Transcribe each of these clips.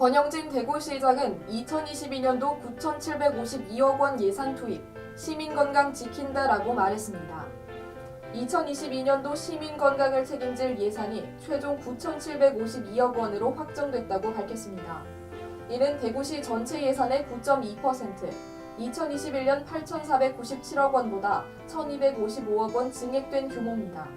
권영진 대구시장은 2022년도 9,752억 원 예산 투입, 시민 건강 지킨다라고 말했습니다. 2022년도 시민 건강을 책임질 예산이 최종 9,752억 원으로 확정됐다고 밝혔습니다. 이는 대구시 전체 예산의 9.2%, 2021년 8,497억 원보다 1,255억 원 증액된 규모입니다.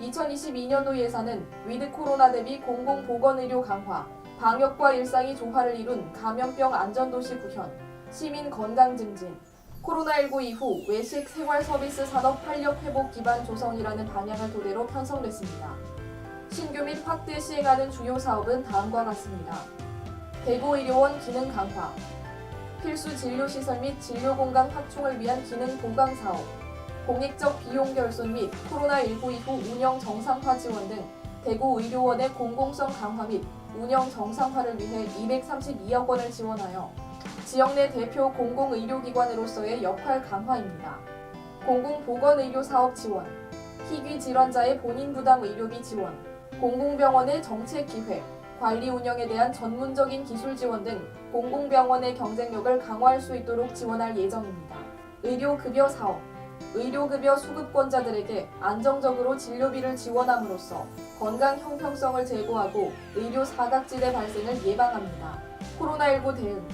2022년도 예산은 위드 코로나 대비 공공보건의료 강화, 방역과 일상이 조화를 이룬 감염병 안전도시 구현, 시민 건강 증진, 코로나19 이후 외식 생활 서비스 산업 활력 회복 기반 조성이라는 방향을 토대로 편성됐습니다. 신규 및 확대 시행하는 주요 사업은 다음과 같습니다. 대구의료원 기능 강화, 필수 진료 시설 및 진료 공간 확충을 위한 기능 보강 사업, 공익적 비용 결손 및 코로나19 이후 운영 정상화 지원 등 대구 의료원의 공공성 강화 및 운영 정상화를 위해 232억 원을 지원하여 지역 내 대표 공공의료기관으로서의 역할 강화입니다. 공공보건의료 사업 지원, 희귀 질환자의 본인 부담 의료비 지원, 공공병원의 정책 기획, 관리 운영에 대한 전문적인 기술 지원 등 공공병원의 경쟁력을 강화할 수 있도록 지원할 예정입니다. 의료급여 사업, 의료급여 수급권자들에게 안정적으로 진료비를 지원함으로써 건강 형평성을 제고하고 의료 사각지대 발생을 예방합니다. 코로나19 대응,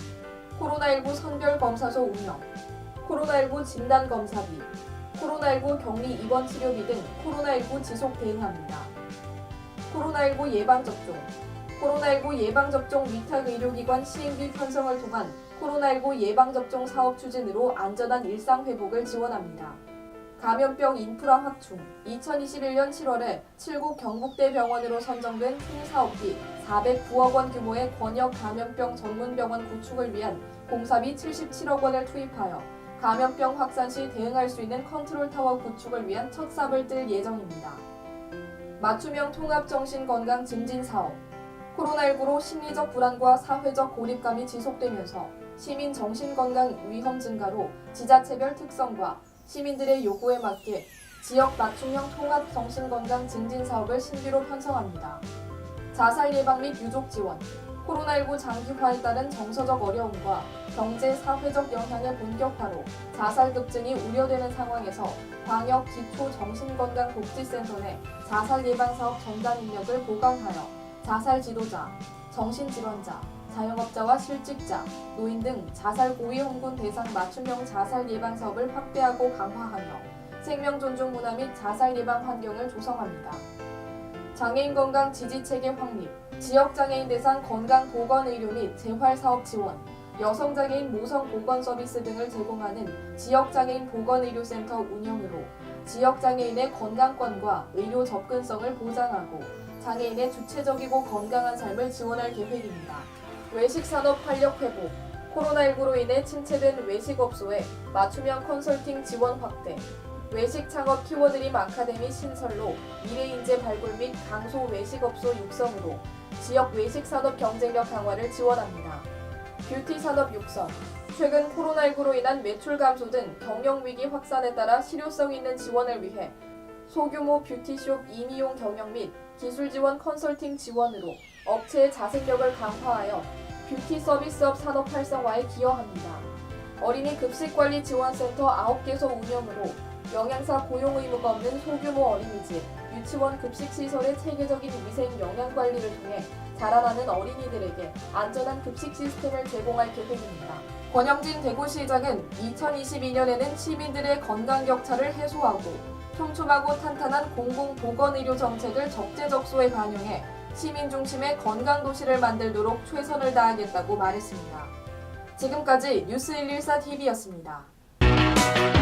코로나19 선별검사소 운영, 코로나19 진단검사비, 코로나19 격리 입원 치료비 등 코로나19 지속 대응합니다. 코로나19 예방접종, 코로나19 예방접종 위탁 의료기관 시행비 편성을 통한 코로나19 예방접종 사업 추진으로 안전한 일상 회복을 지원합니다. 감염병 인프라 확충 2021년 7월에 7구 경북대병원으로 선정된 총사업비 409억 원 규모의 권역 감염병 전문병원 구축을 위한 공사비 77억 원을 투입하여 감염병 확산 시 대응할 수 있는 컨트롤타워 구축을 위한 첫 삽을 뜰 예정입니다. 맞춤형 통합정신건강 증진 사업 코로나19로 심리적 불안과 사회적 고립감이 지속되면서 시민 정신건강 위험 증가로 지자체별 특성과 시민들의 요구에 맞게 지역 맞춤형 통합 정신건강 증진 사업을 신규로 편성합니다. 자살 예방 및 유족 지원, 코로나19 장기화에 따른 정서적 어려움과 경제 사회적 영향의 본격화로 자살 급증이 우려되는 상황에서 광역 기초 정신건강 복지센터 내 자살 예방 사업 전담 인력을 보강하여 자살 지도자, 정신질환자, 자영업자와 실직자, 노인 등 자살 고위 홍군 대상 맞춤형 자살 예방 사업을 확대하고 강화하며 생명 존중 문화 및 자살 예방 환경을 조성합니다. 장애인 건강 지지 체계 확립, 지역 장애인 대상 건강 보건 의료 및 재활 사업 지원, 여성 장애인 모성 보건 서비스 등을 제공하는 지역 장애인 보건 의료 센터 운영으로 지역 장애인의 건강권과 의료 접근성을 보장하고 장애인의 주체적이고 건강한 삶을 지원할 계획입니다. 외식 산업 활력 회복, 코로나19로 인해 침체된 외식업소에 맞춤형 컨설팅 지원 확대, 외식 창업 키워드림 아카데미 신설로 미래인재 발굴 및 강소 외식업소 육성으로 지역 외식 산업 경쟁력 강화를 지원합니다. 뷰티 산업 육성, 최근 코로나19로 인한 매출 감소 등 경영 위기 확산에 따라 실효성 있는 지원을 위해 소규모 뷰티숍 임의용 경영 및 기술 지원 컨설팅 지원으로 업체의 자생력을 강화하여 뷰티 서비스업 산업 활성화에 기여합니다. 어린이 급식관리 지원센터 9개소 운영으로 영양사 고용 의무가 없는 소규모 어린이집, 유치원 급식 시설의 체계적인 위생 영양 관리를 통해 자라나는 어린이들에게 안전한 급식 시스템을 제공할 계획입니다. 권영진 대구시장은 2022년에는 시민들의 건강 격차를 해소하고 촘촘하고 탄탄한 공공보건의료 정책을 적재적소에 반영해 시민 중심의 건강 도시를 만들도록 최선을 다하겠다고 말했습니다. 지금까지 뉴스 114TV였습니다.